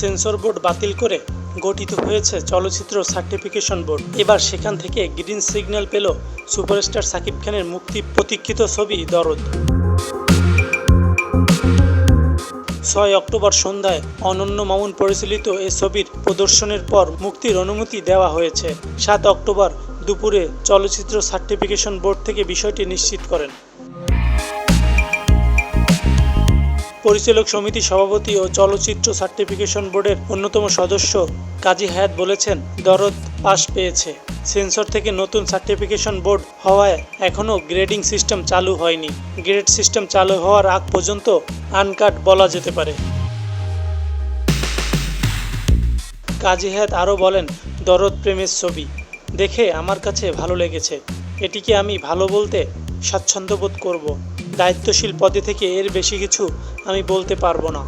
Censor board বাতিল করে গঠিত হয়েছে চলচ্চিত্র সার্টিফিকেশন বোর্ড। এবার সেখান থেকে গ্রিন সিগন্যাল পেল সুপারস্টার সাকিব খানের মুক্তি প্রতীক্ষিত ছবি দরদ। ছয় অক্টোবর সন্ধ্যায় অনন্য মামুন পরিচালিত এ ছবির প্রদর্শনের পর মুক্তির অনুমতি দেওয়া হয়েছে। সাত অক্টোবর দুপুরে চলচ্চিত্র সার্টিফিকেশন বোর্ড থেকে বিষয়টি নিশ্চিত করেন। পরিচালক সমিতি সভাপতি ও চলচ্চিত্র সার্টিফিকেশন বোর্ডের অন্যতম সদস্য কাজী হায়াত বলেছেন, দরদ পাশ পেয়েছে। সেন্সর থেকে নতুন সার্টিফিকেশন বোর্ড হওয়ায় এখনও গ্রেডিং সিস্টেম চালু হয়নি। গ্রেড সিস্টেম চালু হওয়ার আগ পর্যন্ত আনকাট বলা যেতে পারে। কাজী হায়াত আরও বলেন, দরদ প্রেমের ছবি। দেখে আমার কাছে ভালো লেগেছে। এটিকে আমি ভালো বলতে স্বাচ্ছন্দ্যবোধ করব। দায়িত্বশীল পদে থেকে এর বেশি কিছু আমি বলতে পারব না।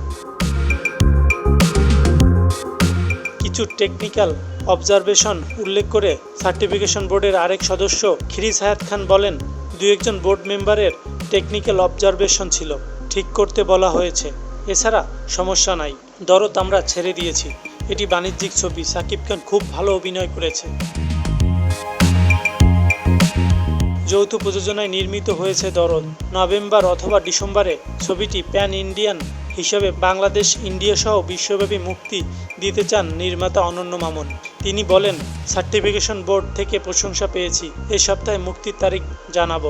কিছু টেকনিক্যাল অবজারভেশন উল্লেখ করে সার্টিফিকেশন বোর্ডের আরেক সদস্য খিরিজ হায়াত খান বলেন দু একজন বোর্ড মেম্বারের টেকনিক্যাল অবজারভেশন ছিল, ঠিক করতে বলা হয়েছে। এছাড়া সমস্যা নাই, দরদ আমরা ছেড়ে দিয়েছি। এটি বাণিজ্যিক ছবি, সাকিব খান খুব ভালো অভিনয় করেছে। যৌথ প্রযোজনায় নির্মিত হয়েছে দরদ নভেম্বর অথবা ডিসেম্বরে ছবিটি প্যান ইন্ডিয়ান হিসেবে বাংলাদেশ, ইন্ডিয়া সহ বিশ্বব্যাপী মুক্তি দিতে চান নির্মাতা অনন্য মামুন। তিনি বলেন, সার্টিফিকেশন বোর্ড থেকে প্রশংসা পেয়েছি। এ সপ্তাহে মুক্তির তারিখ জানাব।